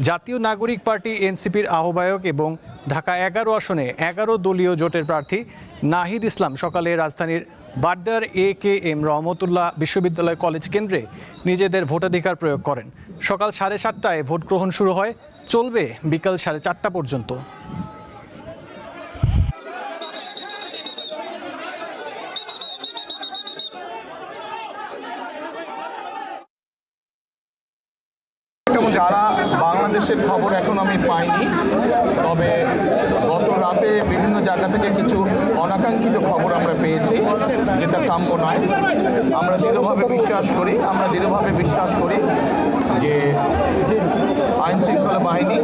জাতীয় নাগরিক পার্টি এনসিপির আহ্বায়ক এবং ঢাকা এগারো আসনে এগারো দলীয় জোটের প্রার্থী নাহিদ ইসলাম সকালে রাজধানীর বাড্ডার এ কে এম রহমতুল্লাহ বিশ্ববিদ্যালয় কলেজ কেন্দ্রে নিজেদের ভোটাধিকার প্রয়োগ করেন। সকাল সাড়ে সাতটায় ভোট গ্রহণ শুরু হয়। চলবে বিকাল সাড়ে চারটা পর্যন্ত যারা বাংলাদেশের খবর এখন আমি পাইনি তবে গত রাতে বিভিন্ন জায়গা থেকে কিছু অনাকাঙ্ক্ষিত খবর আমরা পেয়েছি যেটা কাম্য নয় আমরা দৃঢ়ভাবে বিশ্বাস করি, আমরা দৃঢ়ভাবে বিশ্বাস করি যে আইন শৃঙ্খলা বাহিনী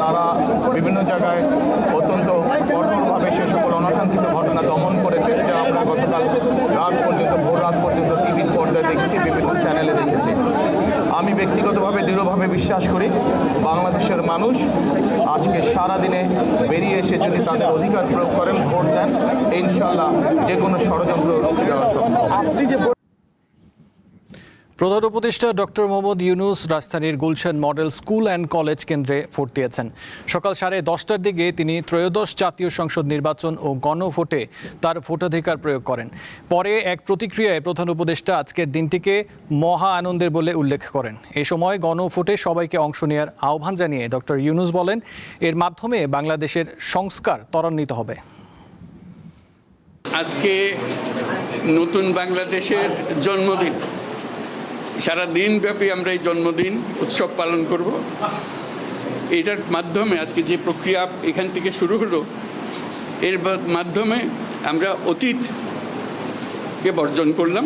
তারা বিভিন্ন জায়গায় অত্যন্ত কঠোরভাবে সে সকল অনাকাঙ্ক্ষিত ঘটনা দমন করেছে, যা আমরা গতকাল রাত পর্যন্ত, ভোর রাত পর্যন্ত টিভির পর্দায় দেখেছি, বিভিন্ন চ্যানেলে দেখেছি। আমি ব্যক্তিগতভাবে দৃঢ়ভাবে বিশ্বাস করি বাংলাদেশের মানুষ আজকে সারা দিনে বেরিয়ে এসে যদি তাদের অধিকার প্রয়োগ করেন, ভোট দেন, ইনশাল্লাহ যে কোনো ষড়যন্ত্র রুখে দেওয়া সম্ভব। প্রধান উপদেষ্টা ডক্টর মোহাম্মদ ইউনুস রাজধানীর Gulshan model school and college কেন্দ্রে ভোট দিয়েছেন। সকাল সাড়ে দশটার দিকে তিনি ত্রয়োদশ জাতীয় সংসদ নির্বাচন ও গণভোটে তার ভোটাধিকার প্রয়োগ করেন। পরে এক প্রতিক্রিয়ায় প্রধান উপদেষ্টা আজকের দিনটিকে মহা আনন্দের বলে উল্লেখ করেন। এ সময় গণভোটে সবাইকে অংশ নেওয়ার আহ্বান জানিয়ে ডক্টর ইউনুস বলেন, এর মাধ্যমে বাংলাদেশের সংস্কার ত্বরান্বিত হবে। আজকে নতুন বাংলাদেশের জন্মদিন। সারা দিনব্যাপী আমরা এই জন্মদিন, উৎসব পালন করব। এটার মাধ্যমে আজকে যে প্রক্রিয়া এখান থেকে শুরু হলো, এর মাধ্যমে আমরা অতীতকে বর্জন করলাম।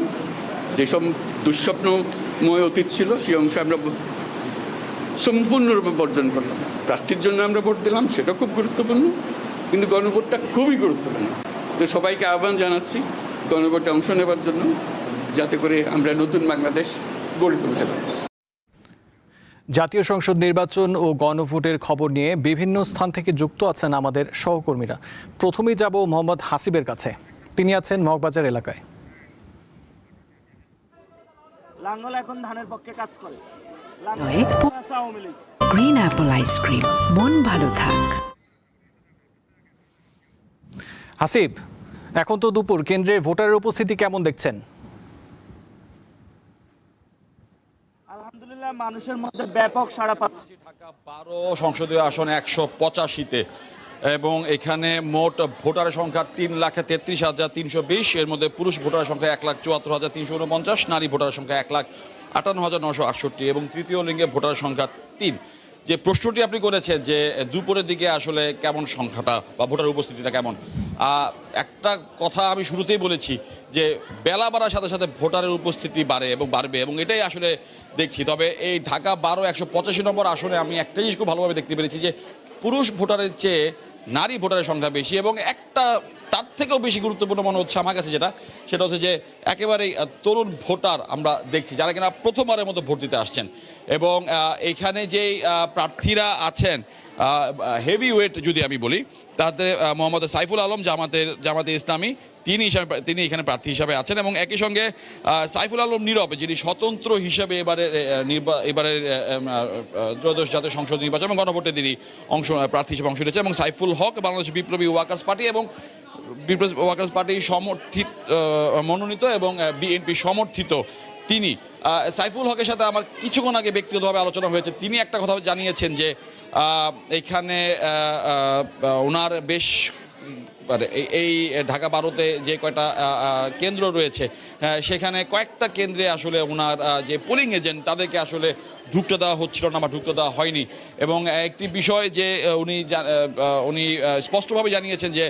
যেসব দুঃস্বপ্নময় অতীত ছিল, সেই অংশ আমরা সম্পূর্ণরূপে বর্জন করলাম। প্রার্থীর জন্য আমরা ভোট দিলাম সেটা খুব গুরুত্বপূর্ণ, কিন্তু গণভোটটা খুবই গুরুত্বপূর্ণ। তো সবাইকে আহ্বান জানাচ্ছি গণভোটে অংশ নেবার জন্য, যাতে করে আমরা নতুন বাংলাদেশ গড়ে তুলতে পারি। জাতীয় সংসদ নির্বাচন ও গণভোটের খবর নিয়ে বিভিন্ন স্থান থেকে যুক্ত আছেন আমাদের সহকর্মীরা। প্রথমেই যাব মোহাম্মদ হাসিবের কাছে। তিনি আছেন মগবাজার এলাকায়। লাঙ্গল এখন ধানের পক্ষে কাজ করে। গ্রিন অ্যাপল আইসক্রিম মন ভালো থাক। হাসিব এখন তো দুপুর। কেন্দ্রের ভোটারের উপস্থিতি কেমন দেখছেন আলহামদুলিল্লাহ মানুষের মধ্যে ব্যাপক সাড়া পাচ্ছে। ঢাকা বারো সংসদীয় আসন একশো পঁচাশিতে এবং এখানে মোট ভোটারের সংখ্যা তিন লাখ তেত্রিশ হাজার তিনশো বিশ। এর মধ্যে পুরুষ ভোটারের সংখ্যা এক লাখ চুয়াত্তর হাজার তিনশো উনপঞ্চাশ, নারী ভোটারের সংখ্যা এক লাখ আটান্ন হাজার নশো আটষট্টি এবং তৃতীয় লিঙ্গে ভোটারের সংখ্যা তিন। যে প্রশ্নটি আপনি করেছেন যে দুপুরের দিকে আসলে কেমন সংখ্যাটা বা ভোটার উপস্থিতিটা কেমন একটা কথা আমি শুরুতেই বলেছি যে বেলা বাড়ার সাথে সাথে ভোটারের উপস্থিতি বাড়ে এবং বাড়বে এবং এটাই আসলে দেখছি। তবে এই ঢাকা বারো একশো পঁচাশি নম্বর আসনে আমি একটা জিনিস খুব ভালোভাবে দেখতে পেরেছি যে পুরুষ ভোটারের চেয়ে নারী ভোটারের সংখ্যা বেশি এবং একটা তার থেকেও বেশি গুরুত্বপূর্ণ মনে হচ্ছে আমার কাছে যেটা, সেটা হচ্ছে যে একেবারেই তরুণ ভোটার আমরা দেখছি, যারা কিনা প্রথমবারের মতো ভোট দিতে আসছেন। এবং এখানে যেই প্রার্থীরা আছেন হেভি ওয়েট যদি আমি বলি, তাতে মোহাম্মদ সাইফুল আলম জামাতের, জামাতে ইসলামী, তিনি হিসাবে, তিনি এখানে প্রার্থী হিসাবে আছেন এবং একই সঙ্গে সাইফুল আলম নীরব, যিনি স্বতন্ত্র হিসাবে এবারে এবারের ত্রয়োদশ জাতীয় সংসদ নির্বাচন এবং গণভোটে তিনি অংশ প্রার্থী হিসেবে অংশ নিয়েছেন এবং সাইফুল হক, বাংলাদেশ বিপ্লবী ওয়ার্কার্স পার্টি এবং বিপ্লবী ওয়ার্কার্স পার্টি সমর্থিত মনোনীত এবং বিএনপি সমর্থিত তিনি। সাইফুল হকের সাথে আমার কিছুক্ষণ আগে ব্যক্তিগতভাবে আলোচনা হয়েছে। তিনি একটা কথা জানিয়েছেন যে এখানে ওনার বেশ মানে এই- ঢাকা বারোতে যে কয়টা কেন্দ্র রয়েছে সেখানে কয়েকটা কেন্দ্রে আসলে ওনার যে পোলিং এজেন্ট তাদেরকে আসলে ঢুকতে দেওয়া হচ্ছিল না বা ঢুকতে দেওয়া হয়নি। এবং একটি বিষয় যে উনি উনি স্পষ্টভাবে জানিয়েছেন যে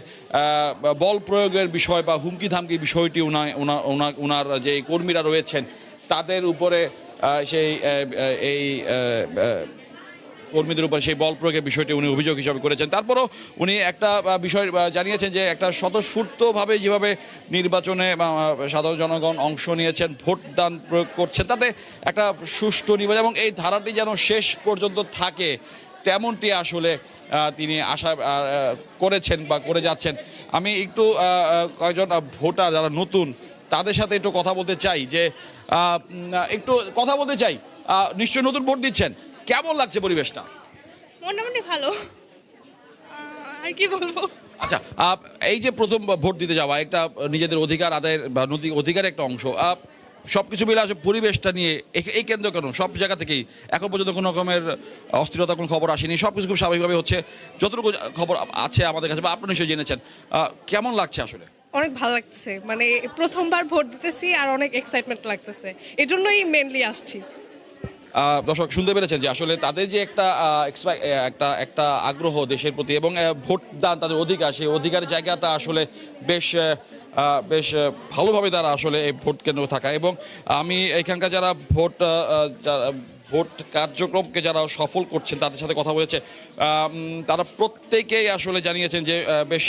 বল প্রয়োগের বিষয় বা হুমকি ধামকি বিষয়টি উনা উনা- উনা- উনার যে কর্মীরা রয়েছেন তাদের উপরে সেই এই কর্মীদের উপর সেই বল প্রয়োগের বিষয়টি উনি অভিযোগ হিসাবে করেছেন। তারপরও উনি একটা বিষয় জানিয়েছেন যে একটা স্বতঃস্ফূর্তভাবে যেভাবে নির্বাচনে সাধারণ জনগণ অংশ নিয়েছেন, ভোটদান প্রয়োগ করছেন, তাতে একটা সুষ্ঠু নির্বাচন এবং এই ধারাটি যেন শেষ পর্যন্ত থাকে, তেমনটি আসলে তিনি আশা করেছেন বা করে যাচ্ছেন। আমি একটু কয়েকজন ভোটার যারা নতুন, তাদের সাথে একটু কথা বলতে চাই যে একটু কথা বলতে চাই। আহ, নিশ্চয়ই নতুন ভোট দিচ্ছেন। কেমন লাগছে পরিবেশটা? মোটামুটি ভালো। আর কি বলব? আচ্ছা এই যে প্রথম ভোট দিতে যাওয়া একটা নিজেদের অধিকার আদায়ের বা অধিকারের একটা অংশ সব কিছু মিলে আসলে পরিবেশটা নিয়ে এই- এই কেন্দ্র কেন? সব জায়গা থেকেই। এখন পর্যন্ত কোনো রকমের অস্থিরতা কোনো খবর আসেনি। সব কিছু খুব স্বাভাবিকভাবে হচ্ছে। যতটুকু খবর আছে আমাদের কাছে বা আপনি নিশ্চয়ই জেনেছেন। কেমন লাগছে আসলে? অনেক ভালো লাগতেছে। মানে প্রথমবার ভোট দিতেছি আর অনেক এক্সাইটমেন্ট লাগতেছে। এই জন্যই মেনলি আসছি দর্শক শুনতে পেরেছেন যে আসলে তাদের যে একটা একটা একটা আগ্রহ দেশের প্রতি এবং আহ, ভোট দান তাদের অধিকার সেই অধিকারের জায়গাটা আসলে বেশ বেশ ভালোভাবে তারা আসলে এই ভোট কেন্দ্র থাকা এবং আমি এখানকার যারা ভোট ভোট কার্যক্রমকে যারা সফল করছেন তাদের সাথে কথা বলেছে তারা প্রত্যেকেই আসলে জানিয়েছেন যে বেশ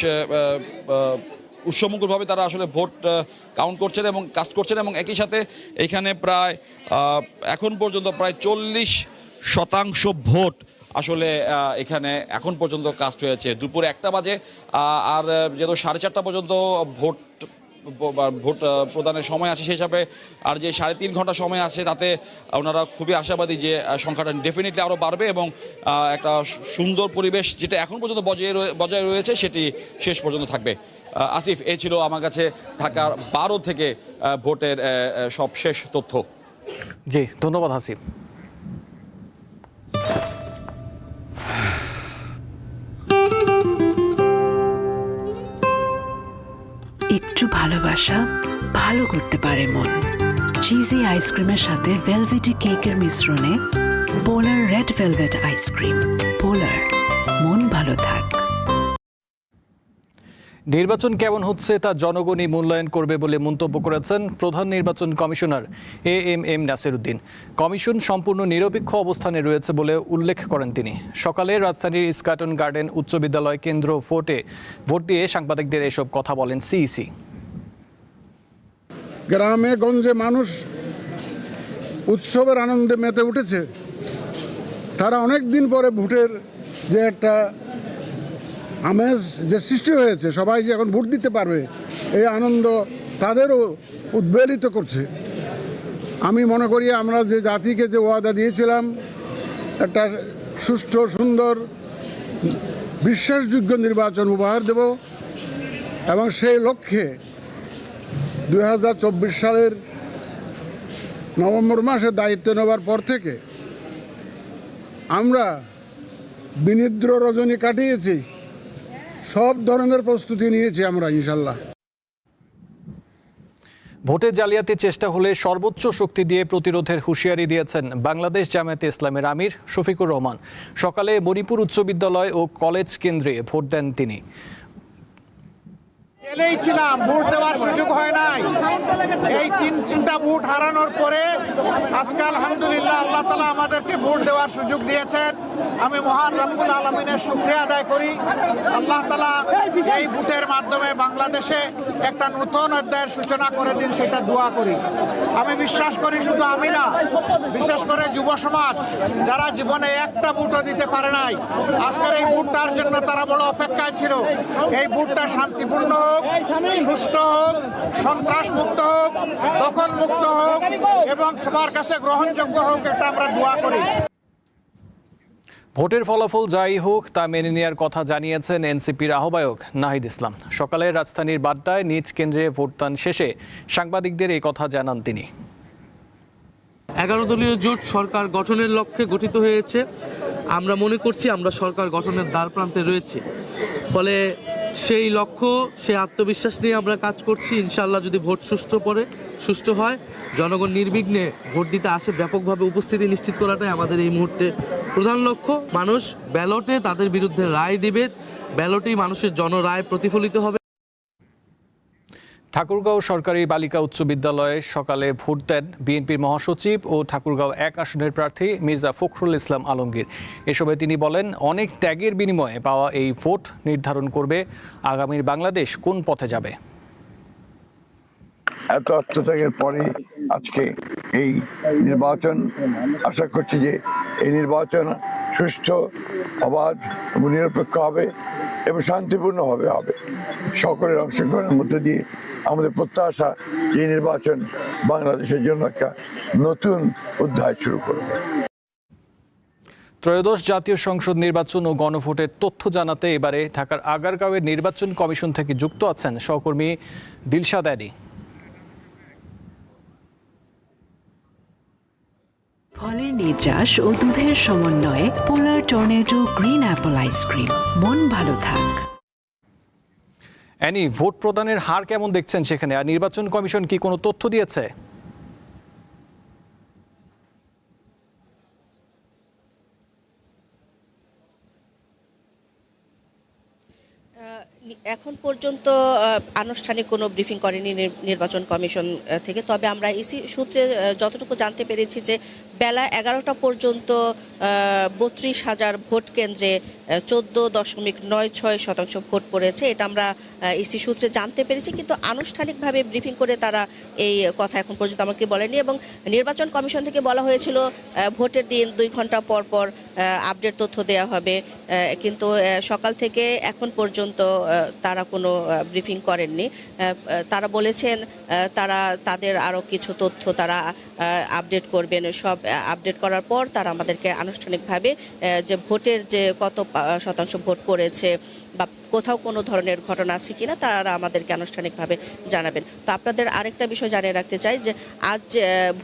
উৎসমুখরভাবে তারা আসলে ভোট কাউন্ট করছেন এবং কাস্ট করছেন এবং একই সাথে এখানে প্রায় এখন পর্যন্ত প্রায় চল্লিশ শতাংশ ভোট আসলে এখানে এখন পর্যন্ত কাস্ট হয়েছে। দুপুর একটা বাজে আর যেহেতু সাড়ে চারটা পর্যন্ত ভোট ভোট প্রদানের সময় আছে সেই হিসাবে, আর যে সাড়ে তিন ঘণ্টা সময় আছে তাতে ওনারা খুবই আশাবাদী যে সংখ্যাটা ডেফিনেটলি আরও বাড়বে এবং একটা সুন্দর পরিবেশ যেটা এখন পর্যন্ত বজায় বজায় রয়েছে সেটি শেষ পর্যন্ত থাকবে। আসিফ এ ছিল আমার কাছে ঢাকার বারো থেকে ভোটের আহ, আহ, সব শেষ তথ্য। জি ধন্যবাদ হাসিব একটু ভালোবাসা ভালো করতে পারে মন। চিজি আইসক্রিমের সাথে ভেলভেটি কেকের মিশ্রণে Polar red velvet ice cream Polar মন ভালো থাক। নির্বাচন কেমন হচ্ছে তা জনগণই মূল্যায়ন করবে বলে মন্তব্য করেছেন প্রধান নির্বাচন commissioner A M M Nasiruddin. Commission সম্পূর্ণ নিরপেক্ষ অবস্থানে রয়েছে বলে উল্লেখ করেন তিনি। সকালে রাজধানীর ইস্কাটন গার্ডেন উচ্চ বিদ্যালয় কেন্দ্র ভোটে ভোট দিয়ে সাংবাদিকদের এসব কথা বলেন সিইসি। গ্রামে গঞ্জে মানুষ উৎসবের আনন্দে মেতে উঠেছে। তারা অনেক দিন পরে ভোটের যে একটা আমেজ যে সৃষ্টি হয়েছে, সবাই যে এখন ভোট দিতে পারবে, এই আনন্দ তাদেরও উদ্বেলিত করছে। আমি মনে করি আমরা যে জাতিকে যে ওয়াদা দিয়েছিলাম, একটা সুষ্ঠু, সুন্দর, বিশ্বাসযোগ্য নির্বাচন উপহার দেব এবং সেই লক্ষ্যে দু হাজার চব্বিশ সালের নভেম্বর মাসে দায়িত্ব নেওয়ার পর থেকে আমরা বিনিদ্র রজনী কাটিয়েছি। সব ধরনের প্রস্তুতি নিয়েছি আমরা, ইনশাল্লাহ। ভোটে জালিয়াতির চেষ্টা হলে সর্বোচ্চ শক্তি দিয়ে প্রতিরোধের হুঁশিয়ারি দিয়েছেন বাংলাদেশ জামায়াতে ইসলামের আমির শফিকুর রহমান। সকালে মণিপুর উচ্চ বিদ্যালয় ও কলেজ কেন্দ্রে ভোট দেন তিনি। জেলেই ছিলাম, ভোট দেওয়ার সুযোগ হয় নাই। এই তিন তিনটা ভোট হারানোর পরে আজকে আলহামদুলিল্লাহ আল্লাহ তালা আমাদেরকে ভোট দেওয়ার সুযোগ দিয়েছেন। আমি মহান রব্বুল আলমিনের শুক্রিয়া আদায় করি। আল্লাহ তালা এই ভোটের মাধ্যমে বাংলাদেশে একটা নতুন অধ্যায়ের সূচনা করে দিন, সেটা দোয়া করি। আমি বিশ্বাস করি শুধু আমি না, বিশেষ করে যুব সমাজ, যারা জীবনে একটা ভোটও দিতে পারে নাই, আজকের এই ভোটটার জন্য তারা বড় অপেক্ষায় ছিল। এই ভোটটা শান্তিপূর্ণ হোক সুষ্ঠু হোক সন্ত্রাস মুক্ত হোক দখল মুক্ত হোক এবং সবার কাছে গ্রহণযোগ্য হোক এটা আমরা দোয়া করি। ভোটের ফলাফল যাই হোক তা মেনে নেওয়ার কথা জানিয়েছেন এনসিপির আহ্বায়ক নাহিদ ইসলাম। সকালে রাজধানীর বাড্ডায় নিজ কেন্দ্রে ভোটদান শেষে সাংবাদিকদের এই কথা জানান তিনি। এগারো দলীয় জোট সরকার গঠনের লক্ষ্যে গঠিত হয়েছে। আমরা মনে করছি আমরা সরকার গঠনের দ্বার প্রান্তে রয়েছি। ফলে সেই লক্ষ্য, সেই আত্মবিশ্বাস নিয়ে আমরা কাজ করছি। ইনশাল্লাহ যদি ভোট সুষ্ঠু পড়ে, সুষ্ঠু হয়, জনগণ নির্বিঘ্নে ভোট দিতে আসে, ব্যাপকভাবে উপস্থিতি নিশ্চিত করাটাই আমাদের এই মুহূর্তে প্রধান লক্ষ্য। মানুষ ব্যালটে তাদের বিরুদ্ধে রায় দিবে। ব্যালটেই মানুষের জনরায় প্রতিফলিত হবে। ঠাকুরগাঁও সরকারি বালিকা উচ্চ বিদ্যালয়ে সকালে ভোট দেন বিএনপির মহাসচিব ও ঠাকুরগাঁও এক আসনের প্রার্থী মির্জা ফখরুল ইসলাম আলমগীর। এসবে তিনি বলেন, অনেক ত্যাগের বিনিময়ে পাওয়া এই ভোট নির্ধারণ করবে আগামীর বাংলাদেশ কোন পথে যাবে। এত আত্মত্যাগের পরে আজকে এই নির্বাচন। আশা করছি যে এই নির্বাচন সুষ্ঠু, অবাধ এবং নিরপেক্ষ হবে এবং শান্তিপূর্ণভাবে হবে। সকলের অংশগ্রহণের মধ্যে দিয়ে আমাদের প্রত্যাশা এই নির্বাচন বাংলাদেশের জন্য একটা নতুন অধ্যায় শুরু করবে। ত্রয়োদশ জাতীয় সংসদ নির্বাচন ও গণভোটের তথ্য জানাতে এবারে ঢাকার আগারগাঁওয়ের নির্বাচন কমিশন থেকে যুক্ত আছেন সহকর্মী দিলশাদ আলী ফলের নির্যাস ও দুধের সমন্বয়ে Polar tornado green apple ice cream. মন ভালো থাক। অ্যানি, ভোট প্রদানের হার কেমন দেখছেন সেখানে? আর নির্বাচন কমিশন কি কোনো তথ্য দিয়েছে? এখন পর্যন্ত আনুষ্ঠানিক কোনো ব্রিফিং করেনি নির- নির্বাচন কমিশন থেকে। তবে আমরা ইসি সূত্রে যতটুকু জানতে পেরেছি যে বেলা এগারোটা পর্যন্ত বত্রিশ হাজার ভোট কেন্দ্রে চোদ্দ দশমিক নয় ছয় শতাংশ ভোট পড়েছে। এটা আমরা ইসি সূত্রে জানতে পেরেছি, কিন্তু আনুষ্ঠানিকভাবে ব্রিফিং করে তারা এই কথা এখন পর্যন্ত আমাকে বলেনি এবং নির্বাচন কমিশন থেকে বলা হয়েছিল ভোটের দিন দুই ঘণ্টা পর পর আপডেট তথ্য দেওয়া হবে। কিন্তু সকাল থেকে এখন পর্যন্ত তারা কোনো ব্রিফিং করেননি। তারা বলেছেন তারা, তাদের আরও কিছু তথ্য তারা আপডেট করবেন। সব আপডেট করার পর তারা আমাদেরকে আনুষ্ঠানিকভাবে যে ভোটের যে কত শতাংশ ভোট পড়েছে বা কোথাও কোনো ধরনের ঘটনা আছে কিনা তারা আমাদেরকে আনুষ্ঠানিকভাবে জানাবেন। তো আপনাদের আরেকটা বিষয় জানিয়ে রাখতে চাই যে, আজ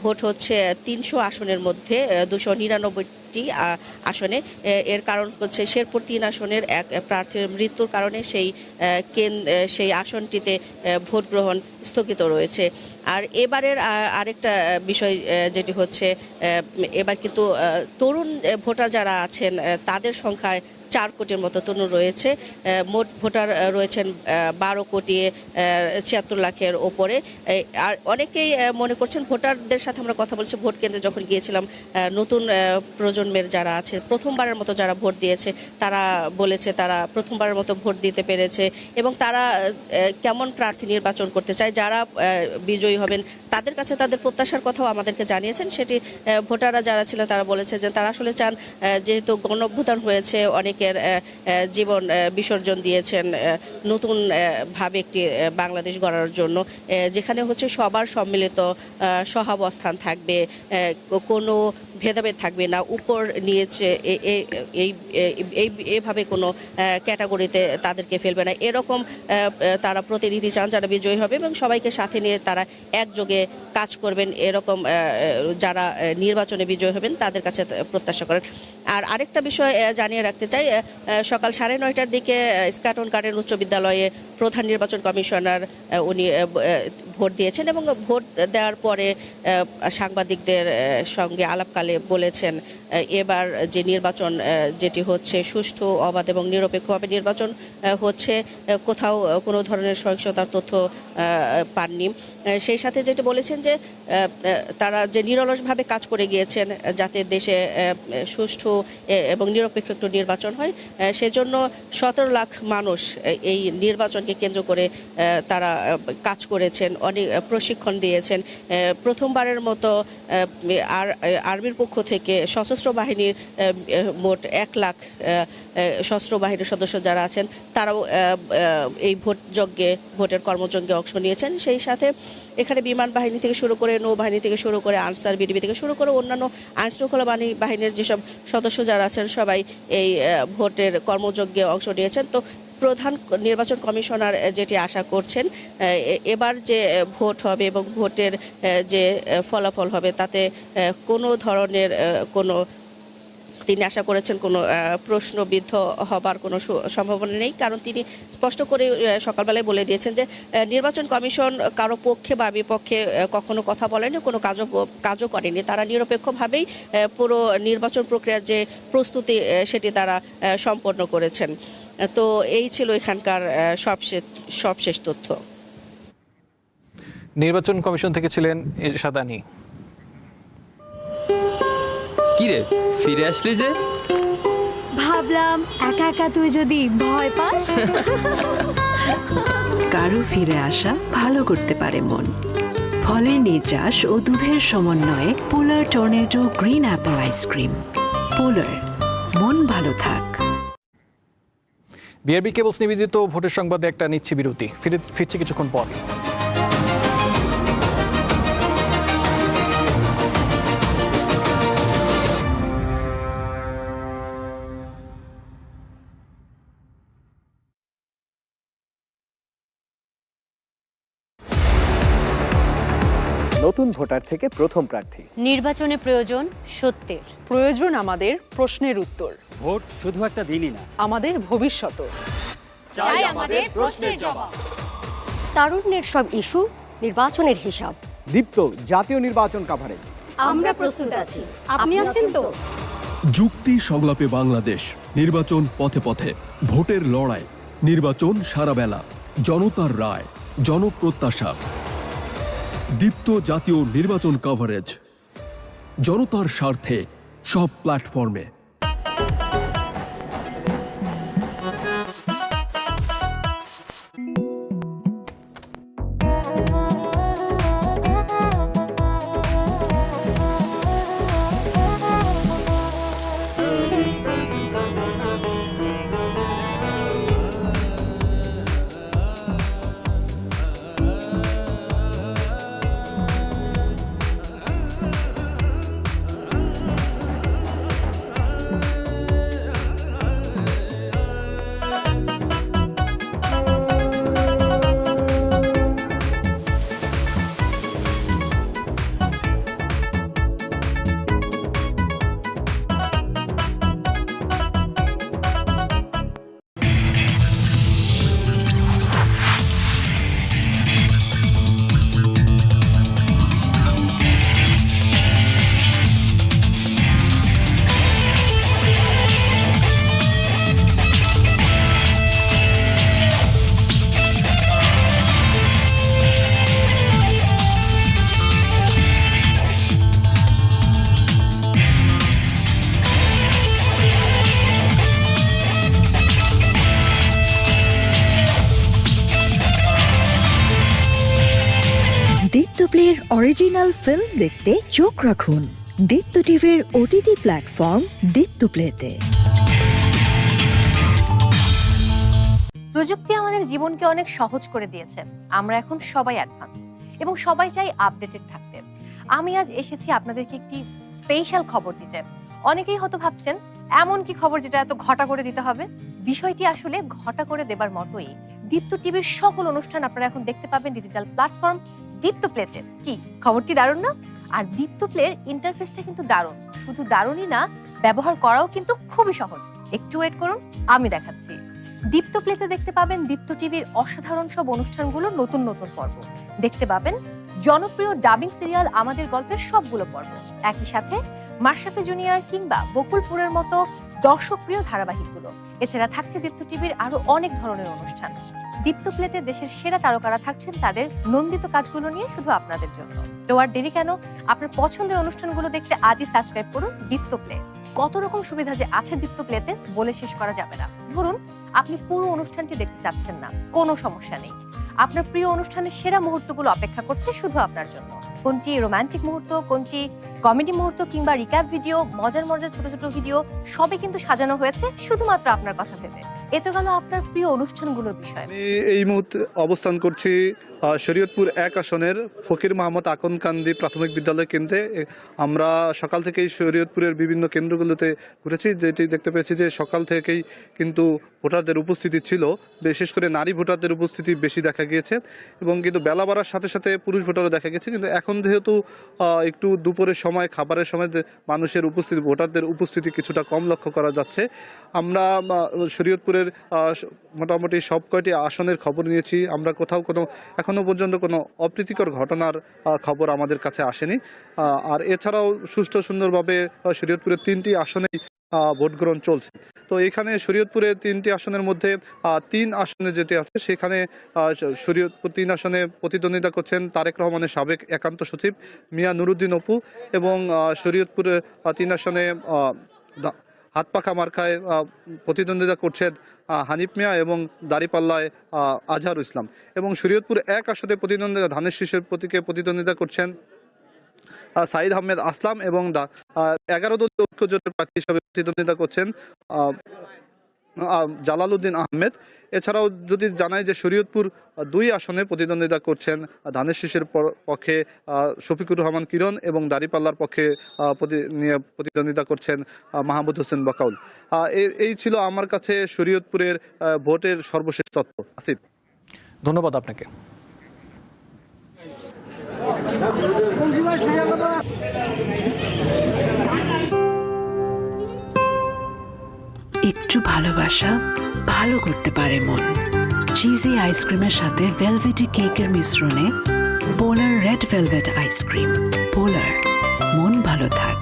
ভোট হচ্ছে তিনশো আসনের মধ্যে দুশো নিরানব্বইটি আসনে। এর কারণ হচ্ছে শেরপুর তিন আসনের এক প্রার্থীর মৃত্যুর কারণে সেই সেই আসনটিতে ভোট গ্রহণ স্থগিত রয়েছে। আর এবারের আরেকটা বিষয় যেটি হচ্ছে এবার কিন্তু তরুণ ভোটার যারা আছেন তাদের সংখ্যায় চার কোটির মতো তনু রয়েছে। মোট ভোটার রয়েছেন বারো কোটি ছিয়াত্তর লাখের ওপরে। আর অনেকেই মনে করছেন ভোটারদের সাথে আমরা কথা বলছি। ভোট কেন্দ্রে যখন গিয়েছিলাম নতুন প্রজন্মের যারা আছে, প্রথমবারের মতো যারা ভোট দিয়েছে, তারা বলেছে তারা প্রথমবারের মতো ভোট দিতে পেরেছে এবং তারা কেমন প্রার্থী নির্বাচন করতে চায়, যারা বিজয়ী হবেন, তাদের কাছে তাদের প্রত্যাশার কথাও আমাদেরকে জানিয়েছেন। সেটি ভোটাররা যারা ছিল তারা বলেছে যে তারা আসলে চান যেহেতু গণঅভ্যুত্থান হয়েছে অনেকের জীবন বিসর্জন দিয়েছেন নতুন ভাবে একটি বাংলাদেশ গড়ার জন্য যেখানে হচ্ছে সবার সম্মিলিত সহাবস্থান থাকবে কোনো ভেদাভেদ থাকবে না। উপর নিয়েছে এই এইভাবে কোনো ক্যাটাগরিতে তাদেরকে ফেলবে না। এরকম তারা প্রতিনিধি চান যারা বিজয়ী হবে এবং সবাইকে সাথে নিয়ে তারা একযোগে কাজ করবেন। এরকম যারা নির্বাচনে বিজয় হবেন তাদের কাছে প্রত্যাশা করেন। আর আরেকটা বিষয় জানিয়ে রাখতে চাই সকাল সাড়ে নয়টার দিকে স্কাটন গার্ডেন উচ্চ বিদ্যালয়ে প্রধান নির্বাচন কমিশনার উনি ভোট দিয়েছেন এবং ভোট দেওয়ার পরে সাংবাদিকদের সঙ্গে আলাপকালে বলেছেন এবার যে নির্বাচন যেটি হচ্ছে সুষ্ঠু, অবাধ এবং নিরপেক্ষভাবে নির্বাচন হচ্ছে কোথাও কোনো ধরনের সহিংসতার তথ্য পাননি। সেই সাথে যেটা বলেছেন যে তারা যে নিরলসভাবে কাজ করে গিয়েছেন, যাতে দেশে সুষ্ঠু এবং নিরপেক্ষ একটু নির্বাচন হয় সেজন্য সতেরো লাখ মানুষ এই নির্বাচনকে কেন্দ্র করে তারা কাজ করেছেন, অনেক প্রশিক্ষণ দিয়েছেন। প্রথমবারের মতো আর আর্মির পক্ষ থেকে সশস্ত্র বাহিনীর মোট এক লাখ সশস্ত্র বাহিনীর সদস্য যারা আছেন, তারাও এই ভোট যজ্ঞে, ভোটের কর্মযজ্ঞে অংশ নিয়েছেন। সেই সাথে এখানে বিমান বাহিনী থেকে শুরু করে নৌবাহিনী থেকে শুরু করে আনসার বিডিবি থেকে শুরু করে অন্যান্য আইনশৃঙ্খলা বাহিনী, বাহিনীর যেসব সদস্য যারা আছেন, সবাই এই ভোটের কর্মযজ্ঞে অংশ নিয়েছেন। তো প্রধান নির্বাচন কমিশনার যেটি আশা করছেন এবার যে ভোট হবে এবং ভোটের যে ফলাফল হবে, তাতে কোনো ধরনের কোনো, তিনি আশা করেছেন কোনো প্রশ্নবিদ্ধ হবার কোনো সম্ভাবনা নেই। কারণ তিনি স্পষ্ট করে সকালবেলায় বলে দিয়েছেন যে নির্বাচন কমিশন কারও পক্ষে বা বিপক্ষে কখনো কথা বলেনি, কোনো কাজও কাজও করেনি। তারা নিরপেক্ষভাবেই পুরো নির্বাচন প্রক্রিয়ার যে প্রস্তুতি সেটি তারা সম্পন্ন করেছেন। তো এই ছিল এখানকার আহ, সবশেষ সবশেষ তথ্য। নির্বাচন কমিশন থেকে ছিলেন এরশাদ আনী কি রে ফিরে আসলি যে? ভাবলাম একা একা তুই যদি ভয় পাস। কারও ফিরে আসা ভালো করতে পারে মন। ফলের নির্যাস ও দুধের সমন্বয়ে Polar tornado green apple ice cream. Polar মন ভালো থাক। বিআরবি কেবলস নিবেদিত ভোটের সংবাদে একটা নিচ্ছে বিরতি। ফিরে ফিরছি কিছুক্ষণ পর। নতুন ভোটার থেকে প্রথম প্রার্থী। নির্বাচনে প্রয়োজন সত্যের। প্রয়োজন আমাদের প্রশ্নের উত্তর। ভোট শুধু একটা দিনই না। আমাদের ভবিষ্যৎ চাই আমাদের প্রশ্নের জবাব। তারুণ্যের সব ইস্যু নির্বাচনের হিসাব। দীপ্ত জাতীয় নির্বাচন কাভারেজ আমরা প্রস্তুত আছি। আপনি আছেন তো? যুক্তি সংলাপে বাংলাদেশ নির্বাচন পথে পথে ভোটের লড়াই নির্বাচন সারাবেলা জনতার রায় জনপ্রত্যাশা। দীপ্ত জাতীয় নির্বাচন কভারেজ জনতার স্বার্থে সব প্ল্যাটফর্মে দীপ্ত প্লের অরিজিনাল ফিল্ম দেখতে চোখ রাখুন। দীপ্ত টিভির ওটিটি প্ল্যাটফর্ম দীপ্ত প্লেতে। প্রযুক্তি আমাদের জীবনকে অনেক সহজ করে দিয়েছে। আমরা এখন সবাই অ্যাডভান্স এবং সবাই চাই আপডেটেড থাকতে। আমি আজ এসেছি আপনাদেরকে একটি স্পেশাল খবর দিতে। অনেকেই হয়তো ভাবছেন, এমন কি খবর যেটা এত ঘটা করে দিতে হবে? বিষয়টি আসলে ঘটা করে দেবার মতোই। দীপ্ত টিভির সকল অনুষ্ঠান আপনারা এখন দেখতে পাবেন ডিজিটাল প্ল্যাটফর্ম দীপ্ত প্লেতে কি? খবরটি দারুণ না? আর দীপ্ত প্লের ইন্টারফেসটা কিন্তু দারুণ। শুধু দারুণই না, ব্যবহার করাও কিন্তু খুবই সহজ। একটু ওয়েট করুন, আমি দেখাচ্ছি। দীপ্ত প্লেতে দেখতে পাবেন দীপ্ত টিভির অসাধারণ সব অনুষ্ঠানগুলো নতুন নতুন পর্ব। দেখতে পাবেন জনপ্রিয় ডাবিং সিরিয়াল আমাদের গল্পের সবগুলো পর্ব। একই সাথে মাশরাফি জুনিয়র কিংবা বকুলপুরের মতো দর্শকপ্রিয় ধারাবাহিকগুলো। এছাড়া থাকছে দীপ্ত টিভির আরও অনেক ধরনের অনুষ্ঠান। দীপ্ত প্লেতে দেশের সেরা তারকারা থাকছেন তাদের নন্দিত কাজগুলো নিয়ে শুধু আপনাদের জন্য। তো আর দেরি কেন? আপনার পছন্দের অনুষ্ঠানগুলো দেখতে আজই সাবস্ক্রাইব করুন দীপ্ত প্লে। কত রকম সুবিধা যে আছে দীপ্ত প্লেতে বলে শেষ করা যাবে না। ধরুন, আপনি পুরো অনুষ্ঠানটি দেখতে চাচ্ছেন না। কোনো সমস্যা নেই। আপনার প্রিয় অনুষ্ঠানের সেরা মুহূর্তগুলো অপেক্ষা করছে শুধু আপনার জন্য। কোনটি রোমান্টিক মুহূর্ত, কোনটি কমেডি মুহূর্ত কিংবা রিক্যাপ ভিডিও মজার মজার ছোট ছোট ভিডিও সবই কিন্তু সাজানো হয়েছে শুধুমাত্র আপনার কথা ভেবে। এ তো গেল আপনার প্রিয় অনুষ্ঠানগুলোর বিষয়। এই মুহূর্তে অবস্থান করছি শরীয়তপুর এক আসনের ফকির মাহমদ আকন কান্দি প্রাথমিক বিদ্যালয় কেন্দ্রে। আমরা সকাল থেকেই শরীয়তপুরের বিভিন্ন কেন্দ্রগুলোতে ঘুরেছি, যেটি দেখতে পেয়েছি যে সকাল থেকেই কিন্তু ভোটারদের উপস্থিতি ছিল। বিশেষ করে নারী ভোটারদের উপস্থিতি বেশি দেখা গিয়েছে এবং কিন্তু বেলা বাড়ার সাথে সাথে পুরুষ ভোটারও দেখা গেছে। কিন্তু এখন যেহেতু একটু দুপুরের সময়, খাবারের সময় মানুষের উপস্থিতি, ভোটারদের উপস্থিতি কিছুটা কম লক্ষ্য করা যাচ্ছে, আমরা শরীয়তপুরের মোটামুটি সব কয়টি আসনের খবর নিয়েছি। আমরা কোথাও কোনো এখনও পর্যন্ত কোনো অপ্রীতিকর ঘটনার খবর আমাদের কাছে আসেনি। আর এছাড়াও সুষ্ঠু সুন্দরভাবে শরীয়তপুরের তিনটি আসনেই ভোট গ্রহণ চলছে। তো এখানে শরীয়তপুরে তিনটি আসনের মধ্যে তিন আসনে যেটি আছে, সেখানে শরীয়তপুর তিন আসনে প্রতিদ্বন্দ্বিতা করছেন তারেক রহমানের সাবেক একান্ত সচিব মিয়া নুরুদ্দিন অপু এবং শরীয়তপুরে তিন আসনে হাত পাখা মার্কায় প্রতিদ্বন্দ্বিতা করছেন হানিফ মিয়া এবং দাড়িপাল্লায় আজহারুল ইসলাম। এবং শরীয়তপুর এক আসনে প্রতিদ্বন্দ্বিতা, ধানের শীষের প্রতীকে প্রতিদ্বন্দ্বিতা করছেন সাইদ আহমেদ আসলাম এবং এগারো দলীয় ঐক্য জোটের প্রার্থী হিসাবে প্রতিদ্বন্দ্বিতা করছেন জালালউদ্দিন আহমেদ। এছাড়াও যদি জানাই যে শরীয়তপুর দুই আসনে প্রতিদ্বন্দ্বিতা করছেন ধানের শীষের পক্ষে শফিকুর রহমান কিরণ এবং দাড়িপাল্লার পক্ষে নিয়ে প্রতিদ্বন্দ্বিতা করছেন মাহমুদ হোসেন বকাউল। এই ছিল আমার কাছে শরীয়তপুরের ভোটের সর্বশেষ তথ্য। আসিফ। ধন্যবাদ আপনাকে। একটু ভালোবাসা ভালো করতে পারে মন। চিজি আইসক্রিমের সাথে ভেলভেটি কেকের মিশ্রণে Polar red velvet ice cream Polar মন ভালো থাক।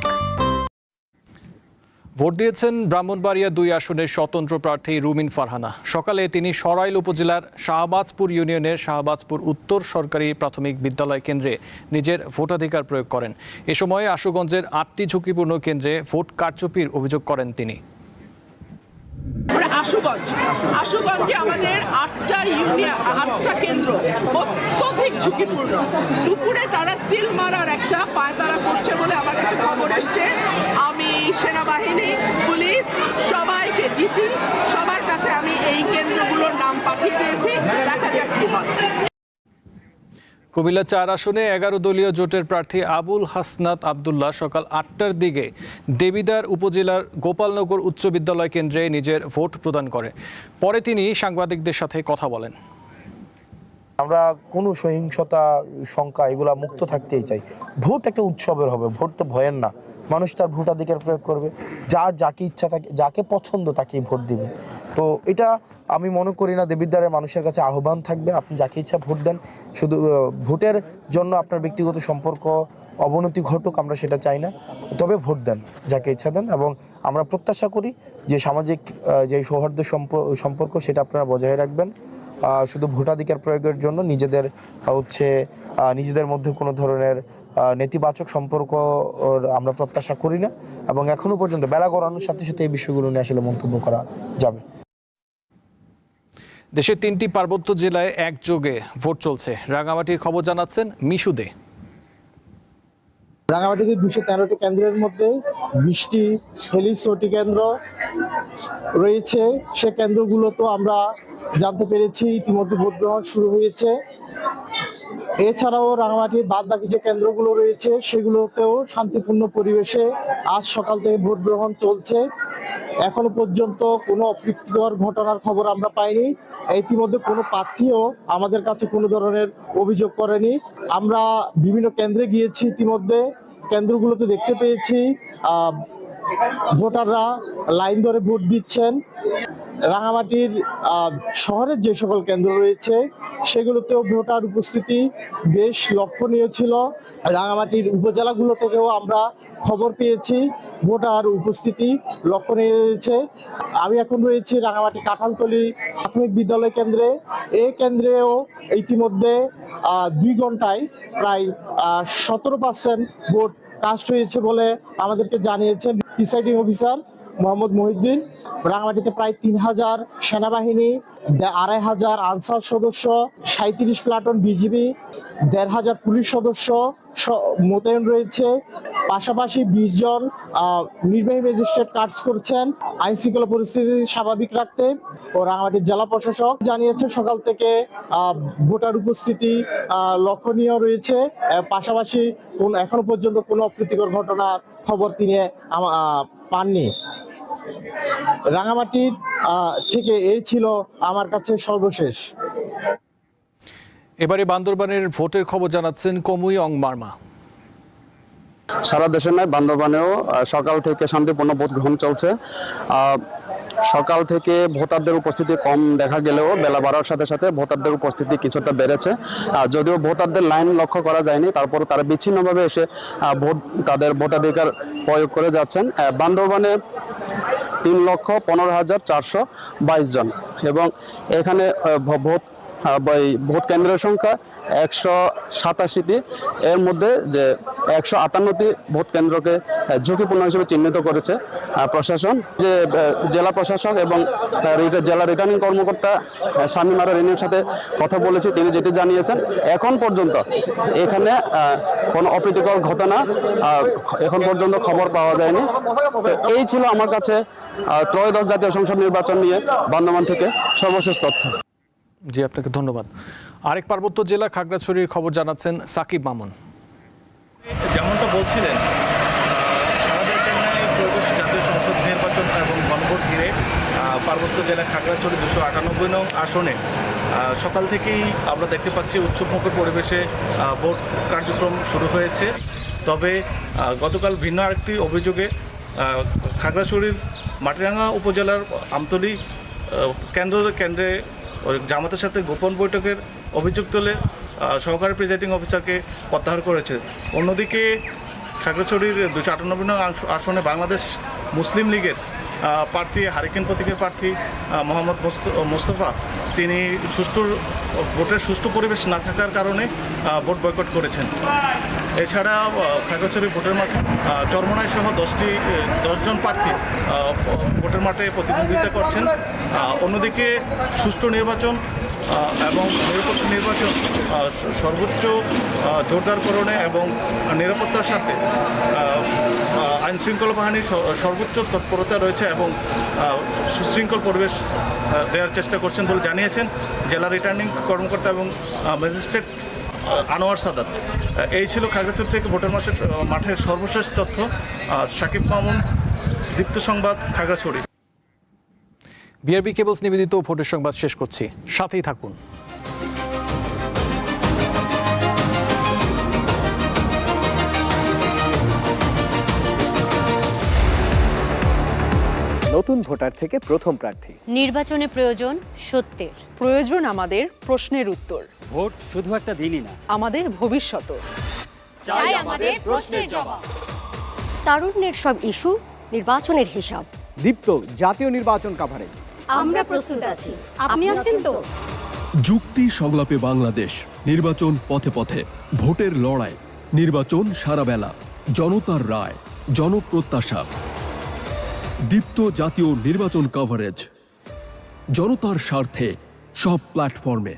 ভোট দিয়েছেন ব্রাহ্মণবাড়িয়া দুই আসনের স্বতন্ত্র প্রার্থী রুমিন ফারহানা। সকালে তিনি সরাইল উপজেলার শাহবাজপুর ইউনিয়নের শাহবাজপুর উত্তর সরকারি প্রাথমিক বিদ্যালয় কেন্দ্রে নিজের ভোটাধিকার প্রয়োগ করেন। এ সময় আশুগঞ্জের আটটি ঝুঁকিপূর্ণ কেন্দ্রে ভোট কারচুপির অভিযোগ করেন তিনি। আশুগঞ্জ। আশুগঞ্জে আমাদের আটটা ইউনিয়ন, আটটা কেন্দ্র অত্যধিক ঝুঁকিপূর্ণ। দুপুরে তারা সিল মারার একটা পায়তারা করছে বলে আমার কাছে খবর এসছে। আমি সেনাবাহিনী, পুলিশ, সবাইকে ডিসি সবার কাছে আমি এই কেন্দ্রগুলোর নাম পাঠিয়ে দিয়েছি। দেখা যাক কি হয়। কুমিল্লা চার আসনে এগারো দলীয় জোটের প্রার্থী আবুল হাসনাত আবদুল্লাহ সকাল আটটার দিকে দেবিদার উপজেলার গোপালনগর উচ্চ বিদ্যালয় কেন্দ্রে নিজের ভোট প্রদান করে। পরে তিনি সাংবাদিকদের সাথে কথা বলেন। আমরা কোনো সহিংসতা, শঙ্কা এগুলা মুক্ত থাকতেই চাই। ভোট একটা উৎসবের হবে, ভোট তো ভয়ের না। মানুষ তার ভোটাধিকার প্রয়োগ করবে। যার যাকে ইচ্ছা থাকে যাকে পছন্দ তাকেই ভোট দিবে। তো এটা আমি মনে করি না দেবিদ্বারের মানুষের কাছে আহ্বান থাকবে। আপনি যাকে ইচ্ছা ভোট দেন। শুধু ভোটের জন্য আপনার ব্যক্তিগত সম্পর্ক অবনতি ঘটুক, আমরা সেটা চাই না। তবে ভোট দেন, যাকে ইচ্ছা দেন এবং আমরা প্রত্যাশা করি যে সামাজিক যে সৌহার্দ্য সম্প- সম্পর্ক সেটা আপনারা বজায় রাখবেন। শুধু ভোটাধিকার প্রয়োগের জন্য নিজেদের হচ্ছে নিজেদের মধ্যে কোনো ধরনের নেতিবাচক সম্পর্ক আমরা প্রত্যাশা করি না। এবং এখনও পর্যন্ত বেলা গড়ানোর সাথে সাথে এই বিষয়গুলো নিয়ে আসলে মন্তব্য করা যাবে। দেশের তিনটি পার্বত্য জেলায় একযোগে ভোট চলছে। রাঙামাটির খবর জানাচ্ছেন মিশু দে। রাঙামাটিতে দুশো তেরোটি কেন্দ্রের মধ্যে বিশটি হেলিসোটি কেন্দ্র রয়েছে। সে কেন্দ্রগুলো তো আমরা জানতে পেরেছি, ইতিমধ্যে ভোট গ্রহণ শুরু হয়েছে। এছাড়াও রাঙামাটির বাদ বাকি যে কেন্দ্রগুলো রয়েছে, সেগুলোতেও শান্তিপূর্ণ পরিবেশে আজ সকাল থেকে ভোট গ্রহণ চলছে। এখনও পর্যন্ত কোনো অপ্রীতিকর ঘটনার খবর আমরা পাইনি। ইতিমধ্যে কোনো প্রার্থীও আমাদের কাছে কোনো ধরনের অভিযোগ করেনি। আমরা বিভিন্ন কেন্দ্রে গিয়েছি ইতিমধ্যে। কেন্দ্রগুলোতে দেখতে পেয়েছি। ভোটাররা লাইন ধরে ভোট দিচ্ছেন। রাঙামাটির শহরের যে সকল কেন্দ্র রয়েছে, সেগুলোতেও ভোটার উপস্থিতি বেশ লক্ষণীয় ছিল। রাঙামাটির উপজেলাগুলো থেকেও আমরা খবর পেয়েছি, ভোটার উপস্থিতি লক্ষণীয় রয়েছে। আমি এখন রয়েছি রাঙামাটি কাঁঠালতলি প্রাথমিক বিদ্যালয় কেন্দ্রে। এ কেন্দ্রেও ইতিমধ্যে দুই ঘন্টায় প্রায় সতেরো পার্সেন্ট ভোট কাস্ট হয়েছে বলে আমাদেরকে জানিয়েছেন প্রিসাইডিং অফিসার মোহাম্মদ মহিউদ্দিন। রাঙামাটিতে প্রায় তিন হাজার সেনাবাহিনী আড়াই হাজার আনসার সদস্য সাঁত্রিশ প্লাটন বিজিবি, দেড় হাজার পুলিশ সদস্য মোতায়েন রয়েছে। পাশাপাশি বিশ জন নির্বাহী ম্যাজিস্ট্রেট কাজ করছেন। আইন শৃঙ্খলা পরিস্থিতি স্বাভাবিক রাখতে ও রাঙামাটির জেলা প্রশাসক জানিয়েছে সকাল থেকে ভোটার উপস্থিতি লক্ষণীয় রয়েছে। পাশাপাশি কোন, এখনও পর্যন্ত কোনো অপ্রীতিকর ঘটনার খবর তিনি পাননি। রাঙামাটির থেকে এই ছিল আমার কাছে সর্বশেষ। এবারে বান্দরবানের ভোটের খবর জানাচ্ছেন কমুই অং মার্মা। সারা দেশে নয় বান্দরবানেও সকাল থেকে শান্তিপূর্ণ ভোট গ্রহণ চলছে। সকাল থেকে ভোটারদের উপস্থিতি কম দেখা গেলেও বেলা বাড়ার সাথে সাথে ভোটারদের উপস্থিতি কিছুটা বেড়েছে। আর যদিও ভোটারদের লাইন লক্ষ্য করা যায়নি তারপর তারা বিচ্ছিন্নভাবে এসে ভোট তাদের ভোটাধিকার প্রয়োগ করে যাচ্ছেন। বান্দরবানে তিন লক্ষ পনেরো হাজার চারশো বাইশ জন। এবং এখানে ভোট ভোট কেন্দ্রের সংখ্যা একশো সাতাশিটি। এর মধ্যে যে একশো আটান্নটি ভোট কেন্দ্রকে ঝুঁকিপূর্ণ হিসেবে চিহ্নিত করেছে প্রশাসন। যে জেলা প্রশাসক এবং জেলা রিটার্নিং কর্মকর্তা শামীম আরা রিনের সাথে কথা বলেছি, তিনি যেটি জানিয়েছেন, এখন পর্যন্ত এখানে কোনো অপ্রীতিকর ঘটনা এখন পর্যন্ত খবর পাওয়া যায়নি। এই ছিল আমার কাছে ত্রয়োদশ জাতীয় সংসদ নির্বাচন নিয়ে বর্ধমান থেকে সর্বশেষ তথ্য। জি আপনাকে ধন্যবাদ। আরেক পার্বত্য জেলা খাগড়াছড়ির খবর জানাচ্ছেন সাকিব মামুন। যেমনটা বলছিলেন পার্বত্য জেলা খাগড়াছড়ি দুশো আটানব্বই নং আসনে আহ, সকাল থেকেই আমরা দেখতে পাচ্ছি উৎসবমুখর পরিবেশে আহ, ভোট কার্যক্রম শুরু হয়েছে। তবে আহ, গতকাল ভিন্ন আরেকটি অভিযোগে খাগড়াছড়ির মাটিরাঙ্গা উপজেলার আমতলী কেন্দ্র কেন্দ্রে জামাতের সাথে গোপন বৈঠকের অভিযোগ তুলে সহকারী প্রিজাইডিং অফিসারকে প্রত্যাহার করেছে। অন্যদিকে খাগড়াছড়ির দুশো আটানব্বই নং আসনে বাংলাদেশ মুসলিম লীগের প্রার্থী, হারিকেন প্রতীকের প্রার্থী মোহাম্মদ মোস্ত- মোস্তফা, তিনি সুষ্ঠু ভোটের সুষ্ঠু পরিবেশ না থাকার কারণে ভোট বয়কট করেছেন। এছাড়া খাগড়াছড়ি ভোটের মাঠ আহ, চরমনাই সহ দশটি দশজন প্রার্থী ভোটের মাঠে প্রতিদ্বন্দ্বিতা করছেন। অন্যদিকে সুষ্ঠু নির্বাচন এবং নিরপেক্ষ নির্বাচন সর্বোচ্চ জোরদারকরণে এবং নিরাপত্তার সাথে আইন শৃঙ্খলা বাহিনীর সর্বোচ্চ তৎপরতা রয়েছে এবং সুশৃঙ্খল পরিবেশ দেওয়ার চেষ্টা করছেন বলে জানিয়েছেন জেলা রিটার্নিং কর্মকর্তা এবং ম্যাজিস্ট্রেট আনোয়ার সাদাত। এই ছিল খাগড়াছড়ি থেকে ভোটের মাসের মাঠের সর্বশেষ তথ্য। সাকিব মামুন দীপ্ত সংবাদ খাগড়াছড়ি। বিআরবি কেবলস নিবেদিত ভোটের সংবাদ শেষ করছি। সাথেই থাকুন। নতুন ভোটার থেকে প্রথম প্রার্থী। নির্বাচনে প্রয়োজন সত্যের। প্রয়োজন আমাদের প্রশ্নের উত্তর। ভোট শুধু একটা দিনই না। আমাদের ভবিষ্যৎ চাই আমাদের প্রশ্নের জবাব। তারুণ্যের সব ইস্যু নির্বাচনের হিসাব। দীপ্ত জাতীয় নির্বাচন কাভারেজ আমরা প্রস্তুত আছি। আপনি আছেন তো? যুক্তি সংলাপে বাংলাদেশ নির্বাচন পথে পথে ভোটের লড়াই নির্বাচন সারাবেলা জনতার রায় জনপ্রত্যাশা। দীপ্ত জাতীয় নির্বাচন কভারেজ জনতার স্বার্থে সব প্ল্যাটফর্মে